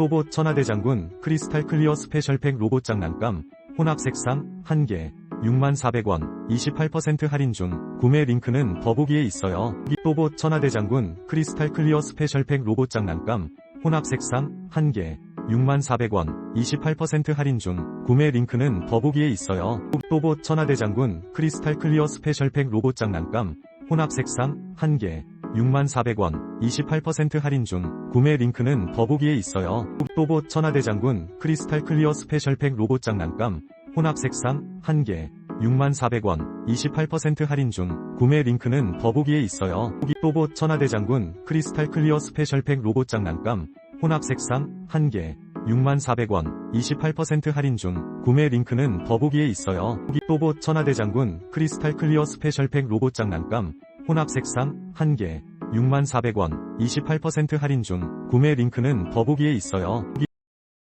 또봇 천하대장군 크리스탈 클리어 스페셜팩 로봇 장난감 혼합 색상 1개 64,000원 28% 할인 중 구매 링크는 더보기에 있어요. 또봇 천하대장군 크리스탈 클리어 스페셜팩 로봇 장난감 혼합 색상 1개 64,000원 28% 할인 중 구매 링크는 더보기에 있어요. 또봇 천하대장군 크리스탈 클리어 스페셜팩 로봇 장난감 혼합 색상 1개 64,000원 28% 할인 중 구매 링크는 더보기에 있어요. 또봇 천하대장군 크리스탈 클리어 스페셜팩 로봇 장난감 혼합 색상 1개 64,000원 28% 할인 중 구매 링크는 더보기에 있어요. 또봇 천하대장군 크리스탈 클리어 스페셜팩 로봇 장난감 혼합 색상 1개 64,000원 28% 할인 중 구매 링크는 더보기에 있어요. 또봇 천하대장군 크리스탈 클리어 스페셜팩 로봇 장난감 혼합 색상 1개 64,000원 28% 할인 중 구매 링크는 더보기에 있어요.